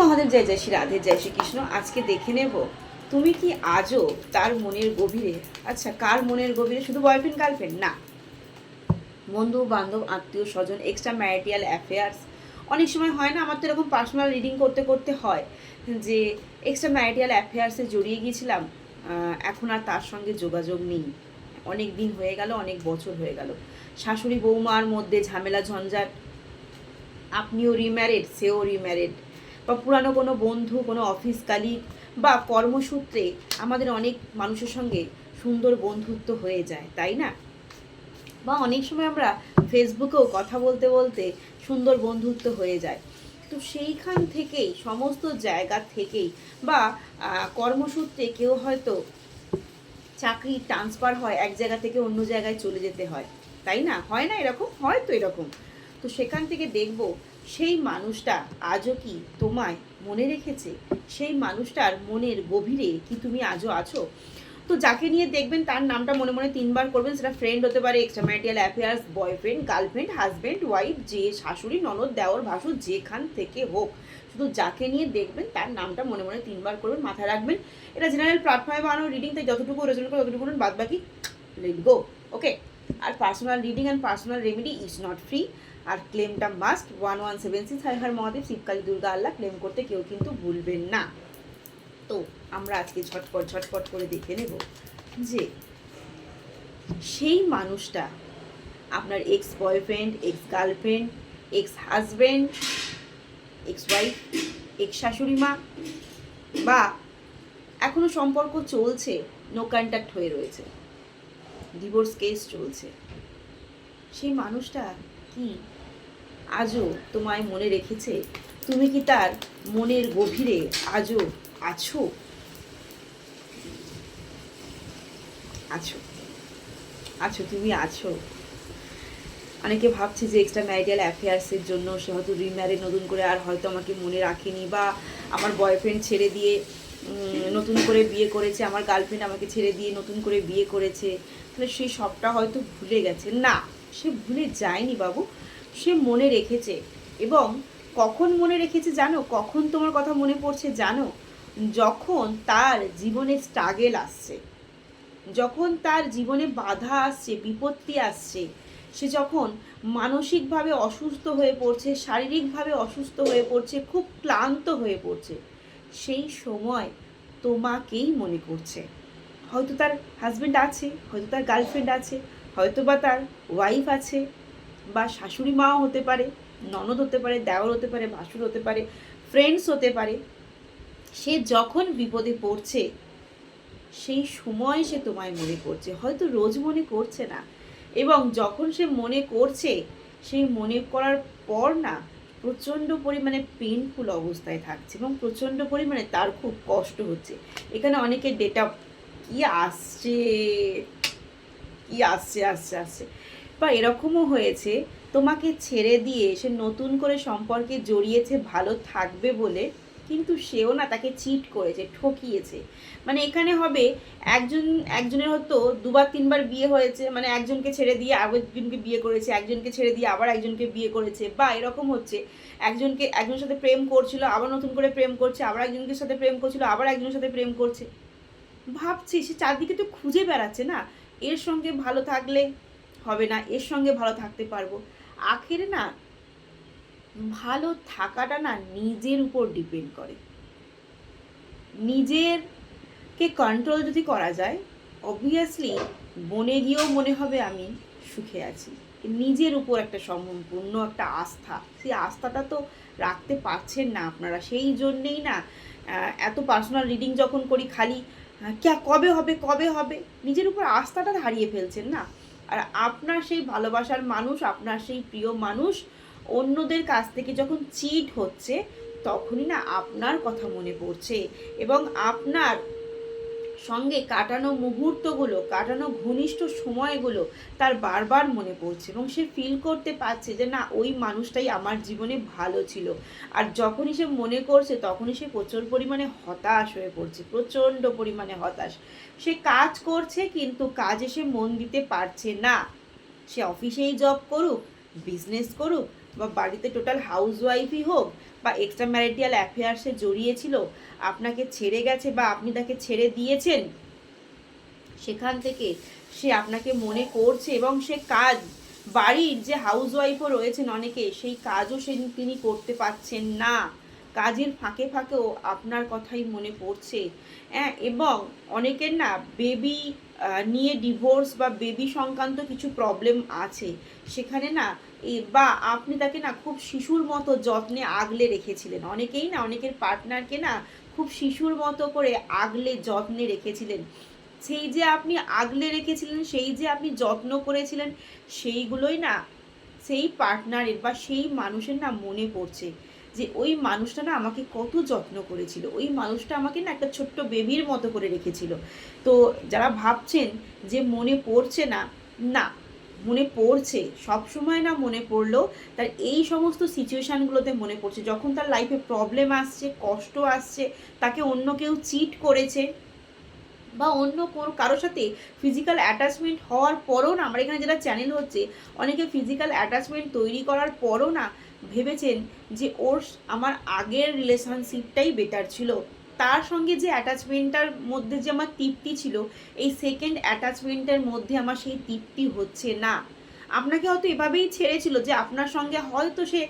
মহাদেব, জয় জয় শ্রী রাধে জয় শ্রীকৃষ্ণ। আজকে দেখে নেব, তুমি কি আজও তার মনের গভীরে আচ্ছা কার মনের গভীরে? শুধু বয়ফ্রেন্ড গার্লফ্রেন্ড না। বন্ধু, বান্ধব, আত্মীয়, স্বজন এক্সট্রা ম্যারিটিয়াল অ্যাফেয়ার্স অনেক সময় হয় না, আমার তো এরকম পার্সোনাল রিডিং করতে করতে হয় যে এক্সট্রা ম্যারিটিয়াল অ্যাফেয়ার্সে জড়িয়ে গিয়েছিলাম এখন আর তার সঙ্গে যোগাযোগ নেই। অনেক দিন হয়ে গেল, অনেক বছর হয়ে গেল। শাশুড়ি বৌমার মধ্যে ঝামেলা, ঝঞ্ঝাট। আপনিও রিম্যারিড সেও রিম্যারিড বা পুরানো কোনো বন্ধু, কোনো অফিস কালিগ বা কর্মসূত্রে আমাদের অনেক মানুষের সঙ্গে সুন্দর বন্ধুত্ব হয়ে যায়, তাই না? বা অনেক সময় আমরা ফেসবুকেও কথা বলতে বলতে সুন্দর বন্ধুত্ব হয়ে যায়। তো সেইখান থেকেই, সমস্ত জায়গা থেকেই বা কর্মসূত্রে কেউ হয়তো চাকরি ট্রান্সফার হয় এক জায়গা থেকে অন্য জায়গায় চলে যেতে হয়, তাই না? হয় না এরকম? হয় তো এরকম। তো সেখান থেকে দেখব সেই মানুষটা আজও কি তোমায় মনে রেখেছে? সেই মানুষটার মনের গভীরে কি তুমি আজও আছো? তো যাকে নিয়ে দেখবেন তার নামটা মনে মনে তিনবার করবেন, সেটা ফ্রেন্ড হতে পারে extra marital affairs boyfriend girlfriend husband wife যে শাশুড়ি, ননদ, দেওর, ভাসুর, যেখান থেকে হোক। শুধু যাকে নিয়ে দেখবেন তার নামটা মনে মনে তিনবার করবেন, মাথায় রাখবেন। এটা জেনারেল প্ল্যাটফর্মে বানানো রিডিং তাই যতটুকু রেজল্ট করে ততটুকু বাদ বাকি let go okay R personal reading and personal remedy is not free R ক্লেমটা must one one seven six high her Mahadev, Shiv Kali Durga Allah claim করতে কেউ কিন্তু ভুলবেন না। তো আমরা আজকে ঝটপট ঝটপট করে দেখে নেব যে সেই মানুষটা আপনার ex boyfriend ex girlfriend ex husband ex wife ex শাশুড়ি মা বা এখনও সম্পর্ক চলছে নো কন্ট্যাক্ট হয়ে রয়েছে ডিভোর্স কেস চলছে। সেই মানুষটা কি আজও তোমায় মনে রেখেছে? তুমি কি তার মনের গভীরে আজও আছো? আছো। আছো, তুমি আছো। অনেকে ভাবছে যে এক্সট্রা ম্যারিটাল অ্যাফেয়ার্সের জন্য সে হয়তো রিম্যারেড নতুন করে আর হয়তো আমাকে মনে রাখেনি বা আমার বয়ফ্রেন্ড ছেড়ে দিয়ে নতুন করে বিয়ে করেছে, আমার গার্লফ্রেন্ড আমাকে ছেড়ে দিয়ে নতুন করে বিয়ে করেছে। তাহলে সেই সবটা হয়তো ভুলে গেছে। না, সে ভুলে যায়নি বাবু। সে মনে রেখেছে। এবং কখন মনে রেখেছে জানো? কখন তোমার কথা মনে পড়ছে জানো? যখন তার জীবনে স্ট্রাগেল আসছে। যখন তার জীবনে বাধা আসছে, বিপত্তি আসছে, সে যখন মানসিকভাবে অসুস্থ হয়ে পড়ছে, শারীরিকভাবে অসুস্থ হয়ে পড়ছে, খুব ক্লান্ত হয়ে পড়ছে, সেই সময় তোমাকেই মনে করছে। হয়তো তার হাজব্যান্ড আছে, হয়তো তার গার্লফ্রেন্ড আছে হয়তো বা তার ওয়াইফ আছে বা শাশুড়ি মাও হতে পারে, ননদ হতে পারে, দেওর হতে পারে, ভাসুর হতে পারে ফ্রেন্ডস হতে পারে, সে যখন বিপদে পড়ছে, সেই সময় সে তোমায় মনে করছে। হয়তো রোজ মনে করছে না। এবং যখন সে মনে করছে, সেই মনে করার পর না, প্রচণ্ড পরিমাণে পেনফুল অবস্থায় থাকছে এবং প্রচণ্ড পরিমাণে তার খুব কষ্ট হচ্ছে। এখানে অনেকের ডেটা কি আসছে কি আসছে আসছে আসছে। বা এরকমও হয়েছে, তোমাকে ছেড়ে দিয়ে সে নতুন করে সম্পর্কে জড়িয়েছে, ভালো থাকবে বলে, কিন্তু সেও না তাকে চিট করেছে, ঠকিয়েছে। মানে এখানে হবে, একজন, একজনের হয়তো দুবার, তিনবার বিয়ে হয়েছে মানে একজনকে ছেড়ে দিয়ে আরেকজনকে বিয়ে করেছে, একজনকে ছেড়ে দিয়ে আবার একজনকে বিয়ে করেছে, বা এরকম হচ্ছে, একজনকে, একজনের সাথে প্রেম করছিল, আবার নতুন করে প্রেম করছে, আবার একজনের সাথে প্রেম করছিল, আবার একজনের সাথে প্রেম করছে। ভাবছি, সে চারদিকে তো খুঁজে বেড়াচ্ছে না। এর সঙ্গে ভালো থাকলে হবে না, এর সঙ্গে ভালো থাকতে পারব। আখেরে না, ভালো থাকাটা না নিজের উপর ডিপেন্ড করে। নিজেরকে কন্ট্রোল যদি করা যায় অবভিয়াসলি বনে গিয়েও মনে হবে আমি সুখে আছি। নিজের উপর একটা সম্পূর্ণ একটা আস্থা, সেই আস্থাটা তো রাখতে পারছেন না আপনারা। সেই জন্যেই না এত পার্সোনাল রিডিং যখন করি খালি ক্যা, কবে হবে কবে হবে? নিজের উপর আস্থাটা হারিয়ে ফেলছেন না। আর আপনার সেই ভালোবাসার মানুষ, আপনার সেই প্রিয় মানুষ অন্যদের কাছ থেকে যখন চিট হচ্ছে, তখনই না আপনার কথা মনে পড়ছে। এবং আপনার সঙ্গে কাটানো মুহূর্তগুলো, কাটানো ঘনিষ্ঠ সময়গুলো তার বারবার মনে পড়ছে এবং সে ফিল করতে পারছে যে, না, ওই মানুষটাই আমার জীবনে ভালো ছিল। আর যখনই সে মনে করছে, তখনই সে প্রচুর পরিমাণে হতাশ হয়ে পড়ছে, প্রচণ্ড পরিমাণে হতাশ। সে কাজ করছে কিন্তু কাজে সে মন দিতে পারছে না। সে অফিসেই জব করুক বিজনেস করুক বা বাড়িতে টোটাল হাউস ওয়াইফই হোক বা এক্সট্রা ম্যারিটিয়াল অ্যাফেয়ার্সে জড়িয়েছিল, আপনাকে ছেড়ে গেছে বা আপনি তাকে ছেড়ে দিয়েছেন, সেখান থেকে সে আপনাকে মনে করছে এবং সে কাজ, বাড়ির যে হাউস ওয়াইফও রয়েছেন অনেকে, সেই কাজও সে তিনি করতে পারছেন না। কাজের ফাঁকে ফাঁকেও আপনার কথাই মনে পড়ছে। হ্যাঁ এবং অনেকের না বেবি নিয়ে ডিভোর্স বা বেবি সংক্রান্ত কিছু প্রবলেম আছে। সেখানে না বা আপনি তাকে না খুব শিশুর মতো যত্নে আগলে রেখেছিলেন। অনেকেই না, অনেকের পার্টনারকে না খুব শিশুর মতো করে আগলে, যত্নে রেখেছিলেন। সেই যে আপনি আগলে রেখেছিলেন, সেই যে আপনি যত্ন করেছিলেন, সেইগুলোই না সেই পার্টনারের বা সেই মানুষের না মনে পড়ছে। যে ওই মানুষটা না আমাকে কত যত্ন করেছিল। ওই মানুষটা আমাকে না একটা ছোট্ট বেবির মতো করে রেখেছিল। তো যারা ভাবছেন যে মনে পড়ছে না না, মনে পড়ছে সব সময় না মনে পড়লেও তার এই সমস্ত সিচুয়েশানগুলোতে মনে পড়ছে। যখন তার লাইফে প্রবলেম আসছে, কষ্ট আসছে, তাকে অন্য কেউ চিট করেছে বা অন্য কোনো, কারোর সাথে ফিজিক্যাল অ্যাটাচমেন্ট হওয়ার পরও না, আমার এখানে যেটা চ্যানেল হচ্ছে, অনেকে ফিজিক্যাল অ্যাটাচমেন্ট তৈরি করার পরও না ভেবেছেন যে ওর আমার আগের রিলেশনশিপটাই বেটার ছিল। তার সঙ্গে যে অ্যাটাচমেন্টটার মধ্যে যে আমার তৃপ্তি ছিল, এই সেকেন্ড অ্যাটাচমেন্টের মধ্যে আমার সেই তৃপ্তি হচ্ছে না। আপনাকে হয়তো এভাবেই ছেড়েছিল যে আপনার সঙ্গে হয়তো সে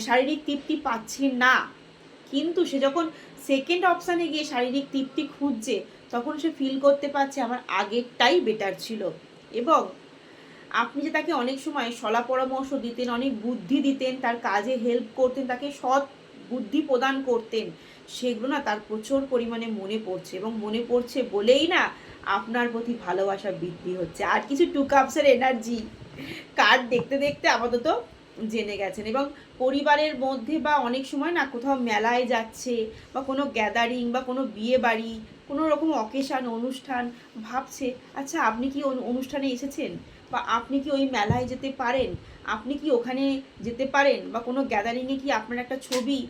শারীরিক তৃপ্তি পাচ্ছে না। কিন্তু সে যখন সেকেন্ড অপশানে গিয়ে শারীরিক তৃপ্তি খুঁজছে, তখন সে ফিল করতে পারছে আমার আগেরটাই বেটার ছিল। এবং আপনি যে তাকে অনেক সময় সলা পরামর্শ দিতেন, অনেক বুদ্ধি দিতেন, তার কাজে হেল্প করতেন, তাকে সৎ বুদ্ধি প্রদান করতেন, সেগুলো না তার প্রচুর পরিমাণে মনে পড়ছে এবং মনে পড়ছে বলেই না আপনার প্রতি ভালোবাসা বৃদ্ধি হচ্ছে। আর কিছু টু কাপসের এনার্জি কার্ড দেখতে দেখতে আপাতত জেনে গেছেন এবং পরিবারের মধ্যে বা অনেক সময় না কোথাও মেলায় যাচ্ছে বা কোনো গ্যাদারিং বা কোনো বিয়ে বাড়ি, কোনো রকম অকেশান অনুষ্ঠান ভাবছে আচ্ছা আপনি কি অনুষ্ঠানে এসেছেন? বা আপনি কি ওই মেলায় যেতে পারেন? আপনি কি ওখানে যেতে পারেন? বা কোনো গ্যাদারিংয়ে কি আপনার একটা ছবি?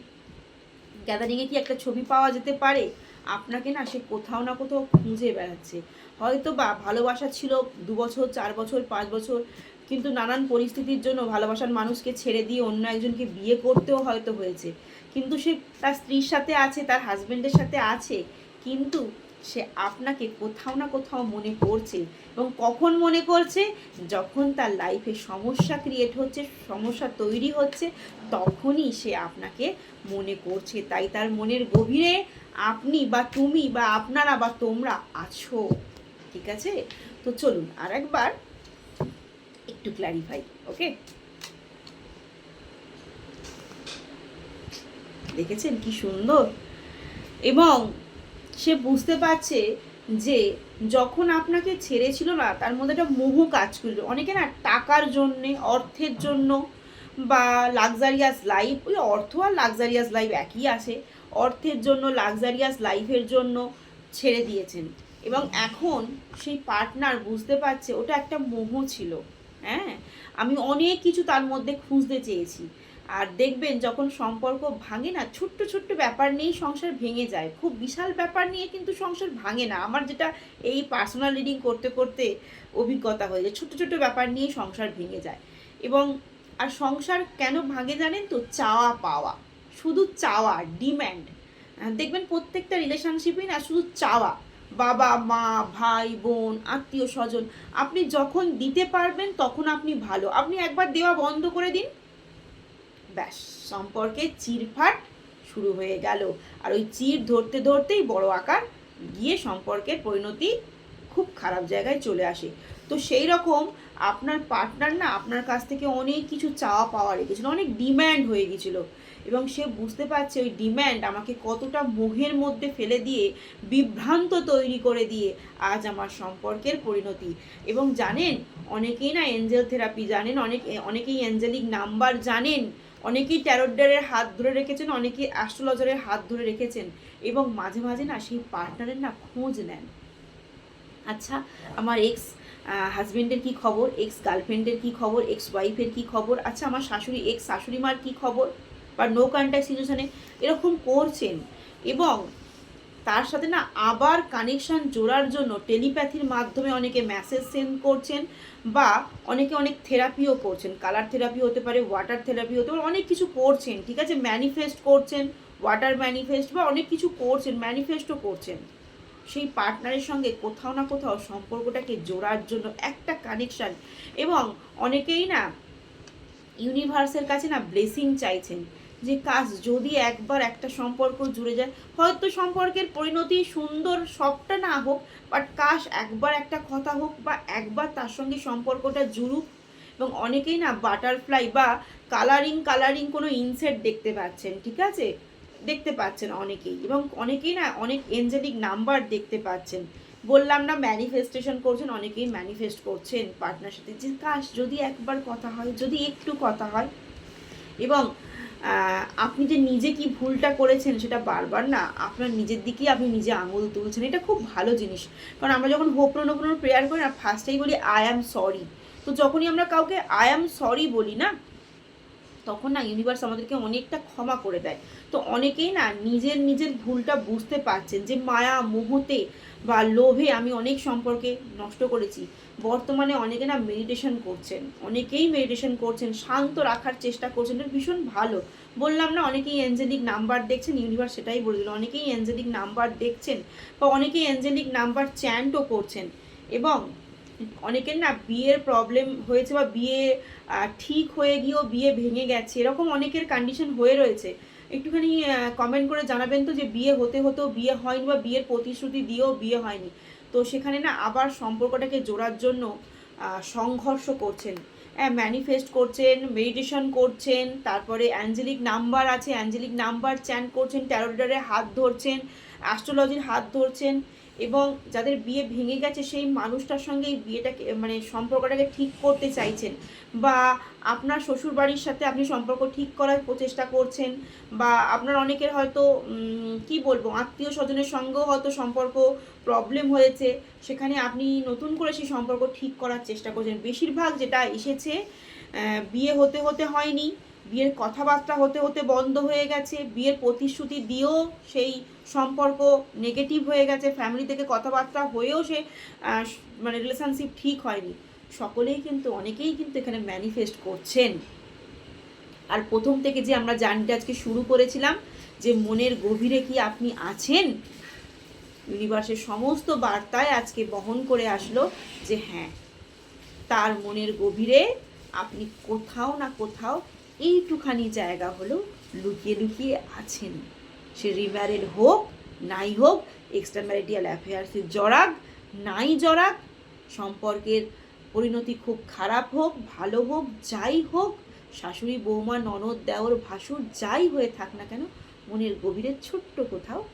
গ্যাদারিংয়ে কি একটা ছবি পাওয়া যেতে পারে? আপনাকে না সে কোথাও না কোথাও খুঁজে বেড়াচ্ছে। হয়তো বা ভালোবাসা ছিল দু বছর, চার বছর, পাঁচ বছর, কিন্তু নানান পরিস্থিতির জন্য ভালোবাসার মানুষকে ছেড়ে দিয়ে অন্য একজনকে বিয়ে করতেও হয়তো হয়েছে। কিন্তু সে তার স্ত্রীর সাথে আছে, তার হাজবেন্ডের সাথে আছে। কিন্তু সে আপনাকে কোথাও না কোথাও মনে করছে এবং কখন মনে করছে? যখন তার লাইফে সমস্যা ক্রিয়েট হচ্ছে, সমস্যা তৈরি হচ্ছে, তখনই সে আপনাকে মনে করছে। তাই তার মনের গভীরে আপনি বা তুমি বা আপনারা বা তোমরা আছো। ঠিক আছে? তো চলুন আর একবার একটু ক্ল্যারিফাই ওকে দেখেছেন কি সুন্দর? এবং সে বুঝতে পারছে যে যখন আপনাকে ছেড়েছিল না, তার মধ্যে একটা মোহ কাজ করল। অনেকে না টাকার জন্যে, অর্থের জন্য বা লাক্সারিয়াস লাইফ ওই অর্থ আর লাক্সারিয়াস লাইফ একই আসে অর্থের জন্য লাক্সারিয়াস লাইফের জন্য ছেড়ে দিয়েছেন। এবং এখন সেই পার্টনার বুঝতে পারছে, ওটা একটা মোহ ছিল। হ্যাঁ? আমি অনেক কিছু তার মধ্যে খুঁজতে চেয়েছি। আর দেখবেন যখন সম্পর্ক ভাঙে না, ছোট্ট ছোট্ট ব্যাপার নিয়েই সংসার ভেঙে যায়। খুব বিশাল ব্যাপার নিয়ে কিন্তু সংসার ভাঙে না। আমার যেটা এই পার্সোনাল রিডিং করতে করতে অভিজ্ঞতা হয়ে যায়। ছোট্ট ছোট্ট ব্যাপার নিয়েই সংসার ভেঙে যায়। এবং আর সংসার কেন ভাঙে জানেন তো? চাওয়া পাওয়া। শুধু চাওয়া ডিম্যান্ড দেখবেন প্রত্যেকটা রিলেশনশিপই না শুধু চাওয়া। বাবা, মা, ভাই, বোন, আত্মীয়, স্বজন। আপনি যখন দিতে পারবেন তখন আপনি ভালো। আপনি একবার দেওয়া বন্ধ করে দিন। ব্যাস, সম্পর্কে চিরফাট শুরু হয়ে গেল। আর ওই চির ধরতে ধরতেই বড় আকার গিয়ে সম্পর্কের পরিণতি খুব খারাপ জায়গায় চলে আসে। তো সেই রকম আপনার পার্টনার না আপনার কাছ থেকে অনেক কিছু চাওয়া পাওয়া রেখেছিল, অনেক ডিম্যান্ড হয়ে গেছিল। এবং সে বুঝতে পারছে ওই ডিম্যান্ড আমাকে কতটা মোহের মধ্যে ফেলে দিয়ে, বিভ্রান্ত তৈরি করে দিয়ে আজ আমার সম্পর্কের পরিণতি। এবং জানেন, অনেকেই না এঞ্জেল থেরাপি জানেন, অনেক, অনেকেই অ্যাঞ্জেলিক নাম্বার জানেন। অনেকেই ট্যারোডারের হাত ধরে রেখেছেন, অনেকেই অ্যাস্ট্রোলজারের হাত ধরে রেখেছেন এবং মাঝে মাঝে না সেই পার্টনারের না খোঁজ নেন। আচ্ছা আমার এক্স হাজব্যান্ডের কি খবর? এক্স গার্লফ্রেন্ডের কি খবর? এক্স ওয়াইফের কি খবর? আচ্ছা আমার শাশুড়ি এক্স শাশুড়ি মার কী খবর? বা নো কন্ট্যাক্ট সিচুয়েশনে এরকম করছেন এবং তার সাথে না আবার কানেকশান জোড়ার জন্য টেলিপ্যাথির মাধ্যমে অনেকে মেসেজ সেন্ড করছেন বা অনেকে অনেক থেরাপিও করছেন। কালার থেরাপি হতে পারে ওয়াটার থেরাপি হতে পারে, অনেক কিছু করছেন, ঠিক আছে? ম্যানিফেস্ট করছেন ওয়াটার ম্যানিফেস্ট বা অনেক কিছু করছেন ম্যানিফেস্টও করছেন। সেই পার্টনারের সঙ্গে কোথাও না কোথাও সম্পর্কটাকে জোড়ার জন্য একটা কানেকশান এবং অনেকেই না ইউনিভার্সের কাছে না ব্লেসিং চাইছেন। যে কাজ যদি একবার একটা সম্পর্ক জুড়ে যায়, হয়তো সম্পর্কের পরিণতি সুন্দর সবটা না হোক বাট কাশ একবার একটা কথা হোক বা একবার তার সঙ্গে সম্পর্কটা জুড়ুক। এবং অনেকেই না বাটারফ্লাই বা কালারিং কালারিং কোনো ইনসেট দেখতে পাচ্ছেন, ঠিক আছে? দেখতে পাচ্ছেন অনেকেই। এবং অনেকেই না অনেক এঞ্জেলিক নাম্বার দেখতে পাচ্ছেন। বললাম না ম্যানিফেস্টেশন করছেন, অনেকেই ম্যানিফেস্ট করছেন পার্টনার সাথে যে কাশ যদি একবার কথা হয়, যদি একটু কথা হয়। এবং আপনি যে নিজে কি ভুলটা করেছেন সেটা বারবার না, আপনার নিজের দিকেই আপনি নিজে আঙুল তুলছেন, এটা খুব ভালো জিনিস। কারণ আমরা যখন হোপ্রণোপণ প্রেয়ার করি না ফার্স্টেই বলি আই অ্যাম সরি তো যখনই আমরা কাউকে আই অ্যাম সরি বলি না তখন না ইউনিভার্স আমাদেরকে অনেকটা ক্ষমা করে দেয়। তো অনেকেই না নিজের নিজের ভুলটা বুঝতে পারছেন যে মায়া, মোহতে বা লোভে আমি অনেক সম্পর্কে নষ্ট করেছি। বর্তমানে অনেকে না মেডিটেশন করছেন, অনেকেই মেডিটেশন করছেন, শান্ত রাখার চেষ্টা করছেন, এটা ভীষণ ভালো। বললাম না অনেকেই অ্যাঞ্জেলিক নাম্বার দেখছেন ইউনিভার্স সেটাই বলে দিল। অনেকেই অ্যাঞ্জেলিক নাম্বার দেখছেন বা অনেকেই অ্যাঞ্জেলিক নাম্বার চ্যান্টও করছেন এবং অনেকের না বিয়ের প্রবলেম হয়েছে বা বিয়ে ঠিক হয়ে গিয়েও বিয়ে ভেঙে গেছে, এরকম অনেকের কন্ডিশন হয়ে রয়েছে। একটুখানি কমেন্ট করে জানাবেন তো যে বিয়ে হতে হতেও বিয়ে হয়নি বা বিয়ের প্রতিশ্রুতি দিয়েও বিয়ে হয়নি। তো সেখানে না আবার সম্পর্কটাকে জোড়ার জন্য সংঘর্ষ করছেন। হ্যাঁ ম্যানিফেস্ট করছেন মেডিটেশন করছেন, তারপরে অ্যাঞ্জেলিক নাম্বার আছে অ্যাঞ্জেলিক নাম্বার চ্যান করছেন ট্যারোডারে হাত ধরছেন অ্যাস্ট্রোলজির হাত ধরছেন। এবং যাদের বিয়ে ভেঙে গেছে, সেই মানুষটার সঙ্গে এই বিয়েটাকে মানে সম্পর্কটাকে ঠিক করতে চাইছেন বা আপনার শ্বশুর বাড়ির সাথে আপনি সম্পর্ক ঠিক করার প্রচেষ্টা করছেন বা আপনার অনেকের হয়তো কি বলব, আত্মীয় স্বজনের সঙ্গেও হয়তো সম্পর্ক প্রবলেম হয়েছে, সেখানে আপনি নতুন করে সেই সম্পর্ক ঠিক করার চেষ্টা করছেন। বেশিরভাগ যেটা এসেছে বিয়ে হতে হতে হয়নি। বিয়ের কথাবার্তা হতে হতে বন্ধ হয়ে গেছে, বিয়ের প্রতিশ্রুতি দিয়েও সেই সম্পর্ক নেগেটিভ হয়ে গেছে ফ্যামিলি থেকে কথাবার্তা হয়েও সে মানে রিলেশনশিপ ঠিক হয়নি। সকলেই কিন্তু, অনেকেই কিন্তু এখানে ম্যানিফেস্ট করছেন। আর প্রথম থেকে যে আমরা জার্নিটা আজকে শুরু করেছিলাম, যে মনের গভীরে কি আপনি আছেন? ইউনিভার্সের সমস্ত বার্তায় আজকে বহন করে আসলো যে হ্যাঁ তার মনের গভীরে আপনি কোথাও না কোথাও এইটুখানি জায়গা হলো লুকিয়ে লুকিয়ে আছেন। সে রিম্যারিড হোক, নাই হোক এক্সট্রা ম্যারিডিয়াল অ্যাফেয়ার্সে জড়াক, নাই জড়াক, সম্পর্কের পরিণতি খুব খারাপ হোক, ভালো হোক, যাই হোক, শাশুড়ি, বৌমা, ননদ, দেওর, ভাসুর, যাই হয়ে থাক না কেন, মনের গভীরে ছোট্ট কোথাও